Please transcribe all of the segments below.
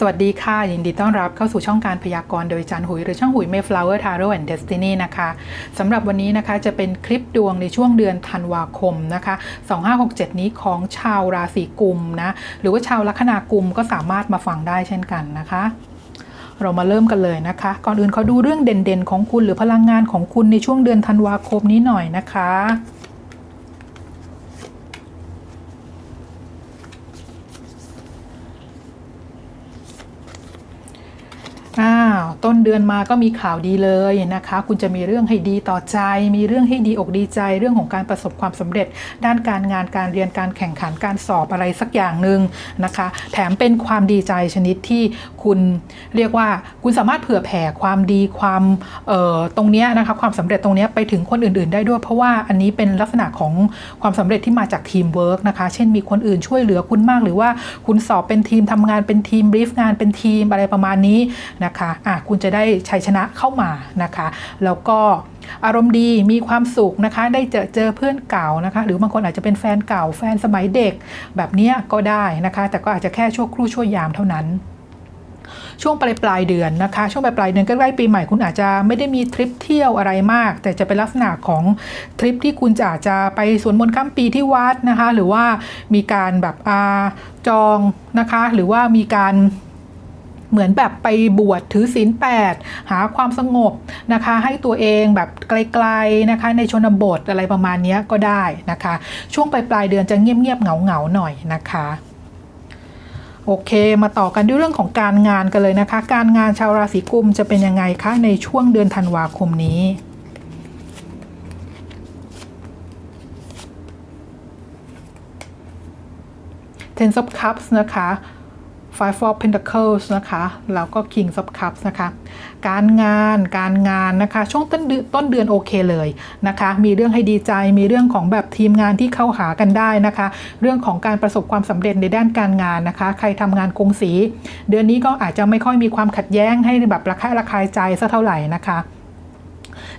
สวัสดีค่ะ ยินดีต้อนรับเข้าสู่ช่องการพยากรณ์โดยจันหุย หรือช่องหุย Mayflower Tarot and Destiny นะคะสำหรับวันนี้นะคะจะเป็นคลิปดวงในช่วงเดือนธันวาคมนะคะ 2567 นี้ของชาวราศีกุมนะ หรือว่าชาวลัคนากุมก็สามารถมาฟังได้เช่นกันนะคะเรามาเริ่มกันเลยนะคะ ก่อนอื่นเขาดูเรื่องเด่นๆ ของคุณหรือพลังงานของคุณในช่วงเดือนธันวาคมนี้หน่อยนะคะ อ้ เดือนมาก็มีข่าวดีเลยนะคะ คุณจะมีเรื่องให้ดีต่อใจ มีเรื่องให้ดีอกดีใจ เรื่องของการประสบความสำเร็จ ด้านการงานการเรียนการแข่งขันการสอบอะไรสักอย่างหนึ่งนะคะ แถมเป็นความดีใจชนิดที่คุณเรียกว่าคุณสามารถเผื่อแผ่ความดีความตรงนี้นะคะความสำเร็จตรงนี้ไปถึงคนอื่น ๆ ได้ด้วย เพราะว่าอันนี้เป็นลักษณะของความสำเร็จที่มาจากทีมเวิร์กนะคะ เช่นมีคนอื่นช่วยเหลือคุณมากหรือว่าคุณสอบเป็นทีมทำงานเป็นทีมบรีฟงานเป็นทีมอะไรประมาณนี้นะคะอะคุณจะะได้ชัยชนะเข้ามานะคะ แล้วก็อารมณ์ดีมีความสุขนะคะ ได้เจอเจอเพื่อนเก่านะคะ หรือบางคนอาจจะเป็นแฟนเก่า แฟนสมัยเด็กแบบเนี้ยก็ได้นะคะ แต่ก็อาจจะแค่ชั่วครู่ชั่วยามเท่านั้นช่วงปลายปลายเดือนนะคะ ช่วงปลายปลายเดือนใกล้ๆปีใหม่คุณอาจจะไม่ได้มีทริปเที่ยวอะไรมาก แต่จะเป็นลักษณะของทริปที่คุณจะอาจจะไปสวนมนต์ข้ามปีที่วัดนะคะ หรือว่ามีการแบบอาจองนะคะ หรือว่ามีการ เหมือนแบบไปบวชถือศีลแปดหาความสงบนะคะ ให้ตัวเองแบบไกลๆนะคะ ในชนบทอะไรประมาณนี้ก็ได้นะคะ ช่วงปลายปลายเดือนจะเงียบๆเหงาๆหน่อยนะคะโอเค มาต่อกันด้วยเรื่องของการงานกันเลยนะคะ การงานชาวราศีกุมจะเป็นยังไงคะในช่วงเดือนธันวาคมนี้ Ten of Cups นะคะ Five of Pentacles นะคะแล้วก็ King of Cups นะคะการงานการงานนะคะช่วงต้นเดือนต้นเดือนโอเคเลยนะคะมีเรื่องให้ดีใจมีเรื่องของแบบทีมงานที่เข้าหากันได้นะคะ เรื่องของการประสบความสำเร็จในด้านการงานนะคะ ใครทำงานกงสี เดือนนี้ก็อาจจะไม่ค่อยมีความขัดแย้งให้แบบระคายระคายใจสักเท่าไหร่นะคะ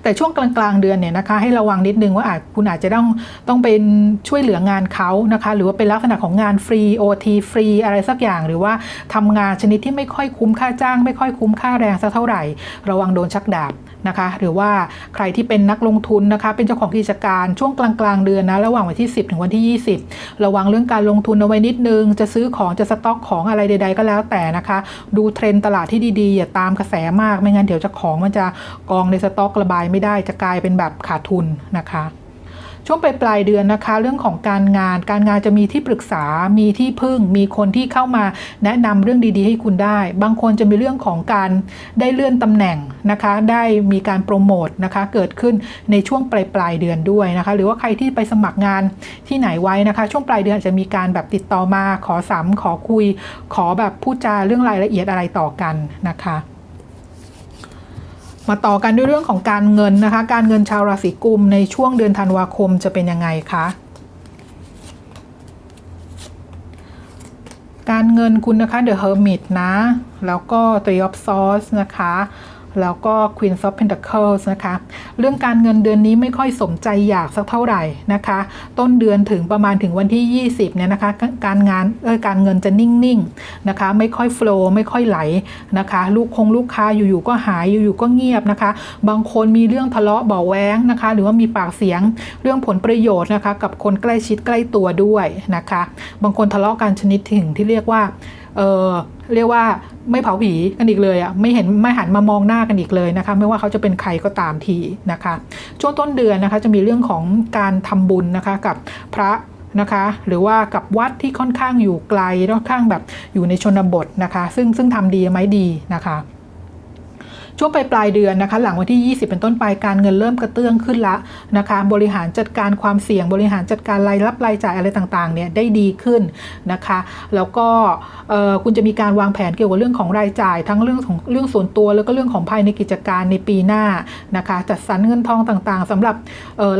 แต่ช่วงกลางๆเดือนเนี่ยนะคะให้ระวังนิดนึงว่าอาจคุณอาจจะต้องต้องเป็นช่วยเหลืองานเขานะคะหรือว่าเป็นลักษณะของงานฟรี OT ฟรีอะไรสักอย่างหรือว่าทำงานชนิดที่ไม่ค่อยคุ้มค่าจ้าง ไม่ค่อยคุ้มค่าแรงสักเท่าไหร่ ระวังโดนชักดาบ นะคะ หรือว่าใครที่เป็นนักลงทุนนะคะ เป็นเจ้าของกิจการช่วงกลางกลางเดือนนะ ระหว่างวันที่ 10 ถึงวันที่ 20 ระวังเรื่องการลงทุนเอาไว้นิดนึง จะซื้อของจะสต็อกของอะไรใด ๆ ก็แล้วแต่นะคะ ดูเทรนตลาดที่ดี ๆ อย่าตามกระแสมาก ไม่งั้นเดี๋ยวจะของมันจะกองในสต็อกระบายไม่ได้ จะกลายเป็นแบบขาดทุนนะคะ ช่วงปลายปลายเดือนนะคะ เรื่องของการงาน การงานจะมีที่ปรึกษา มีที่พึ่ง มีคนที่เข้ามาแนะนำเรื่องดีๆ ให้คุณได้ บางคนจะมีเรื่องของการได้เลื่อนตำแหน่งนะคะ ได้มีการโปรโมทนะคะ เกิดขึ้นในช่วงปลายปลายเดือนด้วยนะคะ หรือว่าใครที่ไปสมัครงานที่ไหนไว้นะคะ ช่วงปลายเดือนอาจจะมีการแบบติดต่อมา ขอสัมขอคุย ขอแบบพูดจาเรื่องรายละเอียดอะไรต่อกันนะคะ มาต่อกันด้วยเรื่องของการเงินนะคะ การเงินชาวราศีกุมในช่วงเดือนธันวาคมจะเป็นยังไงคะ การเงินคุณนะคะเดอะเฮอร์มิตนะ แล้วก็ Three of Swords นะคะ แล้วก็ Queen of Pentacles นะคะ เรื่องการเงินเดือนนี้ไม่ค่อยสมใจอยากสักเท่าไหร่นะคะ ต้นเดือนถึงประมาณถึงวันที่ 20 เนี่ยนะคะ การงานเออการเงินจะนิ่งๆนะคะ ไม่ค่อยโฟล์ไม่ค่อยไหลนะคะ ลูกคงลูกค้าอยู่ๆก็หายอยู่ๆก็เงียบนะคะ บางคนมีเรื่องทะเลาะเบาแว้งนะคะ หรือว่ามีปากเสียงเรื่องผลประโยชน์นะคะ กับคนใกล้ชิดใกล้ตัวด้วยนะคะ บางคนทะเลาะกันชนิดถึงที่เรียกว่า เออเรียกว่าไม่เผาผีกันอีกเลยอะ่ะไม่เห็นไม่หันมามองหน้ากันอีกเลยนะคะ ไม่ว่าเขาจะเป็นใครก็ตามทีนะคะ ช่วงต้นเดือนนะคะจะมีเรื่องของการทำบุญนะคะกับพระนะคะหรือว่ากับวัดที่ค่อนข้างอยู่ไกลค่อนข้างแบบอยู่ในชนบทนะคะ ซึ่งซึ่งทำดีไหมดีนะคะ ช่วงปลายปลายเดือนนะคะ หลังวันที่ 20 เป็นต้นไปการเงินเริ่มกระเตื้องขึ้นละนะคะ บริหารจัดการความเสี่ยง บริหารจัดการรายรับรายจ่ายอะไรต่างๆเนี่ยได้ดีขึ้นนะคะ แล้วก็คุณจะมีการวางแผนเกี่ยวกับเรื่องของรายจ่าย ทั้งเรื่องของเรื่องส่วนตัว แล้วก็เรื่องของภายในกิจการในปีหน้านะคะ จัดสรรเงินทองต่างๆสำหรับ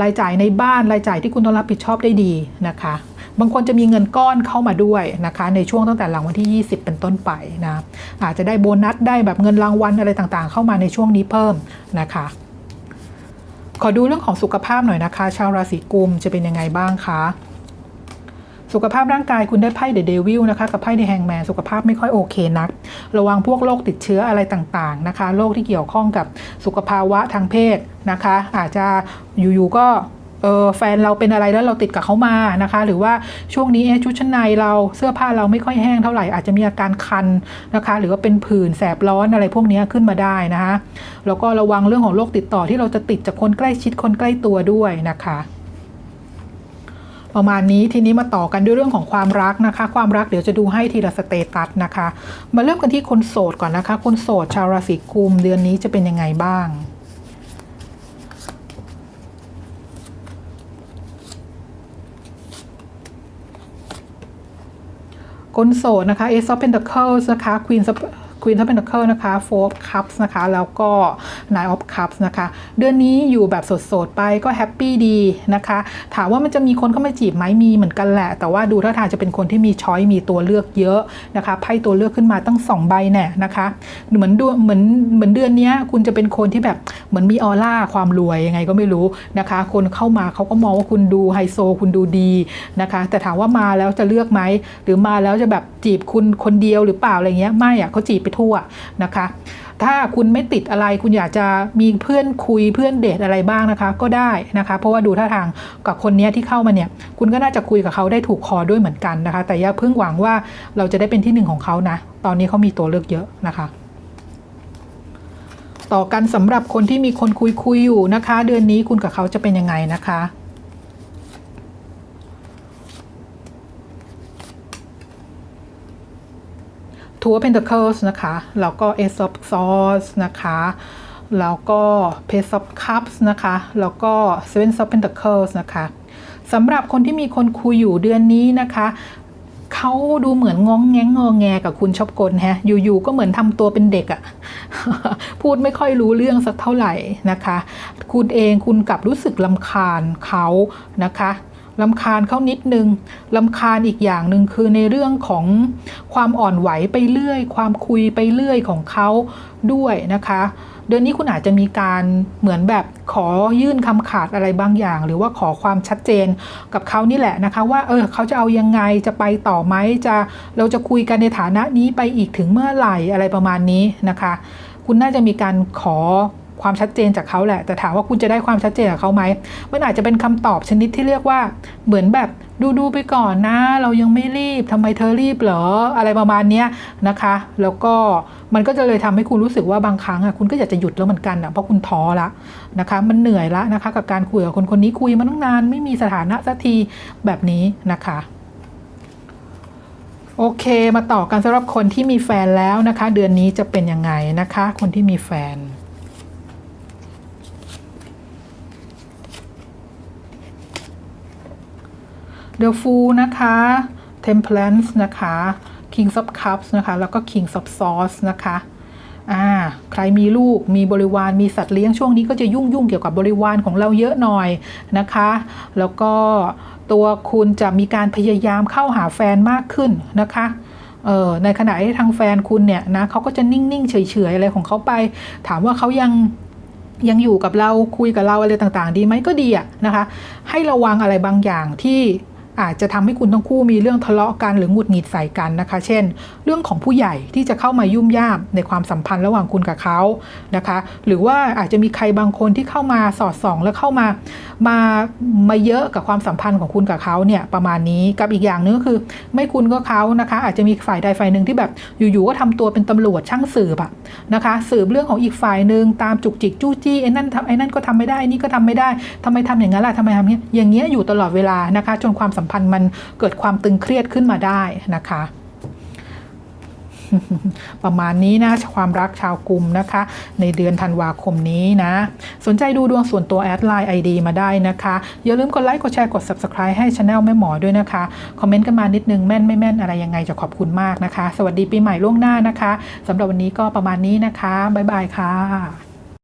รายจ่ายในบ้านรายจ่ายที่คุณต้องรับผิดชอบได้ดีนะคะ บางคนจะมีเงินก้อนเข้ามาด้วยนะคะ ในช่วงตั้งแต่หลังวันที่ 20 เป็นต้นไปนะอาจจะได้โบนัสได้แบบเงินรางวัลอะไรต่างๆ เข้ามาในช่วงนี้เพิ่มนะคะขอดูเรื่องของสุขภาพหน่อยนะคะ ชาวราศีกุมจะเป็นยังไงบ้างคะสุขภาพร่างกายคุณได้ไพ่เดอะเดวิลนะคะกับไพ่เดอะแฮงแมนสุขภาพไม่ค่อยโอเคนัก ระวังพวกโรคติดเชื้ออะไรต่างๆนะคะโรคที่เกี่ยวข้องกับสุขภาวะทางเพศนะคะ อาจจะอยู่ๆก็ เออแฟนเราเป็นอะไรแล้วเราติดกับเขามานะคะ หรือว่าช่วงนี้ชุดชั้นในเราเสื้อผ้าเราไม่ค่อยแห้งเท่าไหร่อาจจะมีอาการคันนะคะ หรือว่าเป็นผื่นแสบร้อนอะไรพวกนี้ขึ้นมาได้นะคะแล้วก็ระวังเรื่องของโรคติดต่อที่เราจะติดจากคนใกล้ชิดคนใกล้ตัวด้วยนะคะประมาณนี้ทีนี้มาต่อกันด้วยเรื่องของความรักนะคะ ความรักเดี๋ยวจะดูให้ทีละสเตตัสนะคะ มาเริ่มกันที่คนโสดก่อนนะคะ คนโสดชาวราศีกุมเดือนนี้จะเป็นยังไงบ้าง คนโสดนะคะ Ace of Pentacles นะคะ Queen of Queen of Pentacles นะคะ Four of Cups นะคะ แล้วก็ Nine of Cups นะคะ เดือนนี้อยู่แบบโสดๆไปก็แฮปปี้ดีนะคะ ถามว่ามันจะมีคนเข้ามาจีบไหมมีเหมือนกันแหละ แต่ว่าดูท่าทางจะเป็นคนที่มีช้อยมีตัวเลือกเยอะนะคะไพ่ตัวเลือกขึ้นมาตั้งสองใบแน่นะคะเหมือนดูเหมือนเหมือนเดือนนี้คุณจะเป็นคนที่แบบเหมือนมีออร่าความรวยยังไงก็ไม่รู้นะคะ คนเข้ามาเขาก็มองว่าคุณดูไฮโซคุณดูดีนะคะ แต่ถามว่ามาแล้วจะเลือกไหมหรือมาแล้วจะแบบจีบคุณคนเดียวหรือเปล่าอะไรเงี้ยไม่อะเขาจีบไปทั่วนะคะ ถ้าคุณไม่ติดอะไร คุณอยากจะมีเพื่อนคุยเพื่อนเดทอะไรบ้างนะคะ ก็ได้นะคะ เพราะว่าดูท่าทางกับคนนี้ที่เข้ามาเนี่ย คุณก็น่าจะคุยกับเขาได้ถูกคอด้วยเหมือนกันนะคะ แต่อย่าเพิ่งหวังว่าเราจะได้เป็นที่หนึ่งของเขานะ ตอนนี้เขามีตัวเลือกเยอะนะคะต่อกันสำหรับคนที่มีคนคุยคุยอยู่นะคะ เดือนนี้คุณกับเขาจะเป็นยังไงนะคะ ทัวร์เพนท c เคิลส์นะคะ แล้วก็ Ace of Swords นะคะ แล้วก็ Page of Cups นะคะ แล้วก็ Seven of Pentacles นะคะสำหรับคนที่มีคนคุยอยู่เดือนนี้นะคะเขาดูเหมือนงองแงงงอแงกับคุณชอบกลแฮะ อยู่ๆก็เหมือนทำตัวเป็นเด็กอะพูดไม่ค่อยรู้เรื่องสักเท่าไหร่นะคะ คุณเองคุณกลับรู้สึกลำคาญเขานะคะลำคาญเขานิดนึงลำคาญอีกอย่างหนึ่งคือในเรื่องของ ความอ่อนไหวไปเรื่อย ความคุยไปเรื่อยของเขาด้วยนะคะ เดือนนี้คุณอาจจะมีการเหมือนแบบขอยื่นคำขาดอะไรบางอย่าง หรือว่าขอความชัดเจนกับเขานี่แหละนะคะ ว่าเออเขาจะเอายังไงจะไปต่อไหมจะเราจะคุยกันในฐานะนี้ไปอีกถึงเมื่อไหร่อะไรประมาณนี้นะคะ คุณน่าจะมีการขอความชัดเจนจากเขาแหละ แต่ถามว่าคุณจะได้ความชัดเจนจากเขาไหมมันอาจจะเป็นคำตอบชนิดที่เรียกว่าเหมือนแบบ ดูดูๆไปก่อนนะ เรายังไม่รีบทำไมเธอรีบเหรออะไรประมาณเนี้ยนะคะ แล้วก็มันก็จะเลยทำให้คุณรู้สึกว่าบางครั้งอะคุณก็อยากจะหยุดแล้วเหมือนกันอะเพราะคุณท้อละนะคะ มันเหนื่อยละนะคะ กับการคุยกับคนคนนี้คุยมาตั้งนานไม่มีสถานะสักทีแบบนี้นะคะโอเค มาต่อกันสำหรับคนที่มีแฟนแล้วนะคะ เดือนนี้จะเป็นยังไงนะคะ คนที่มีแฟน The Fool นะคะ Temperance นะคะ King of Cups นะคะ แล้วก็ King of Swords นะคะอ่าใครมีลูกมีบริวารมีสัตว์เลี้ยงช่วงนี้ก็จะยุ่งยุ่งเกี่ยวกับบริวารของเราเยอะหน่อยนะคะ แล้วก็ตัวคุณจะมีการพยายามเข้าหาแฟนมากขึ้นนะคะเออในขณะที่ทางแฟนคุณเนี่ยนะเขาก็จะนิ่งๆเฉยๆอะไรของเขาไป ถามว่าเขายังยังอยู่กับเราคุยกับเราอะไรต่างๆ ดีไหมก็ดีอะนะคะ ให้ระวังอะไรบางอย่างที่ อาจจะทำให้คุณทั้งคู่มีเรื่องทะเลาะกันหรือหงุดหงิดใส่กันนะคะ เช่น เรื่องของผู้ใหญ่ที่จะเข้ามายุ่มย่ามในความสัมพันธ์ระหว่างคุณกับเขานะคะ หรือว่าอาจจะมีใครบางคนที่เข้ามาสอดส่อง แล้วเข้ามามามาเยอะกับความสัมพันธ์ของคุณกับเขาเนี่ยประมาณนี้กับอีกอย่างหนึงก็คือ ไม่คุณก็เขานะคะ อาจจะมีฝ่ายใดฝ่ายหนึ่งที่แบบอยู่ๆก็ทำตัวเป็นตำรวจช่างสืบอะนะคะ สืบเรื่องของอีกฝ่ายหนึ่งตามจุกจิกจู้จี้ไอ้นั่นทำไอ้นั่นก็ทำไม่ได้นี่ก็ทำไม่ได้ทำไมทำอย่างนั้นล่ะทำไมทำอย่างเงี้ยอย่างเงี้ยอยู่ตลอดเวลานะคะ จนความสัมพันธ์มันเกิดความตึงเครียดขึ้นมาได้นะคะประมาณนี้นะความรักชาวกลุ่มนะคะ ในเดือนธันวาคมนี้นะ สนใจดูดวงส่วนตัวแอดไลน์ ID มาได้นะคะ อย่าลืมกดไลค์กดแชร์กด Subscribe ให้ช anel แม่หมอด้วยนะคะ คอมเมนต์กันมานิดนึงแม่นไม่แม่นอะไรยังไงจะขอบคุณมากนะคะ สวัสดีปีใหม่ล่วงหน้านะคะสำหรับวันนี้ก็ประมาณนี้นะคะบ๊ายบายค่ะ